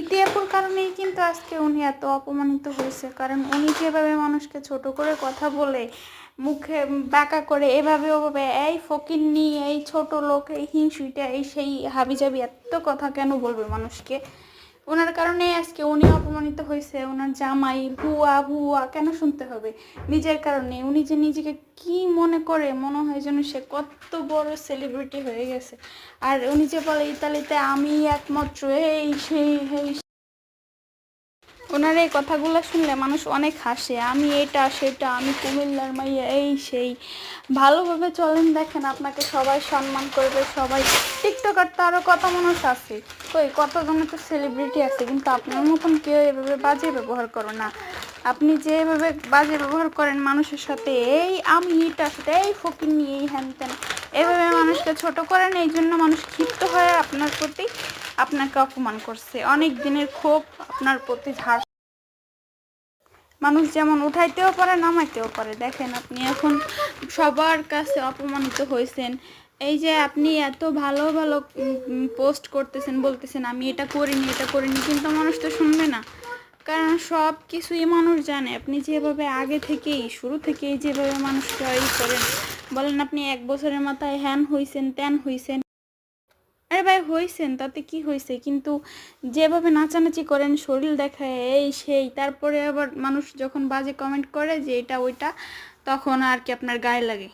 ইতিহাপুর কারণেই কিন্তু আজকে উনি এত অপমানিত হয়েছে। কারণ উনি যেভাবে মানুষকে ছোট করে কথা বলে, মুখে বাঁকা করে এভাবে ওভাবে এই ফকির ফকিন্নি, এই ছোট লোক, এই হিংসুইটা, এই সেই হাবিজাবি, এত কথা কেন বলবে মানুষকে? ওনার কারণে অপমানিত হয়েছে, ওনার জামাই, ভুয়া ভুয়া, কেন শুনতে হবে? নিজের কারণে। উনি যে নিজেকে কি মনে করে, মনে হয় যেন সে কত বড় সেলিব্রিটি হয়ে গেছে। আর উনি যে বলে, ইতালিতে আমি একমাত্র, এই সেই ওনার এই কথাগুলো শুনলে মানুষ অনেক হাসে, আমি এটা, সেটা, আমি কুমিল্লার মাইয়া, এই সেই। ভালোভাবে চলেন, দেখেন আপনাকে সবাই সম্মান করবে, সবাই। টিকটকার তো আরও কত মানুষ আছে? কই কতজনের তো সেলিব্রিটি আছে, কিন্তু আপনার মতন কেউ এভাবে বাজে ব্যবহার করো না। আপনি যে এভাবে বাজে ব্যবহার করেন মানুষের সাথে, এই আমি, এটা সেটা এই ফকির নিয়ে, এই হ্যান ত্যান। এভাবে মানুষকে ছোট করেন, এই জন্য মানুষ ক্ষিপ্ত হয়ে, আপনার প্রতি আপনাকে অপমান করছে। অনেক দিনের ক্ষোভ আপনার প্রতি ঝাড় মানুষ যেমন উঠাইতেও পারে, নামাইতেও পারে। দেখেন আপনি এখন সবার কাছে অপমানিত হয়েছেন এই যে আপনি এত ভালো ভালো পোস্ট করতেছেন, বলতেছেন, আমি এটা করিনি এটা করিনি। কিন্তু মানুষ তো শুনবে না। কারণ সব কিছুই মানুষ জানে। আপনি যেভাবে আগে থেকেই, শুরু থেকেই যেভাবে মানুষকে ই করেন, বলেন আপনি এক বছরের মাথায় হ্যান হইছেন, ত্যান হইছেন। আরে ভাই হয়েছেন তাতে কি হয়েছে কিন্তু যেভাবে নাচানাচি করেন, শরীর দেখায়, এই সেই, তারপরে আবার মানুষ যখন বাজে কমেন্ট করে যে এটা, ওইটা, তখন আর কি আপনার গায়ে লাগে।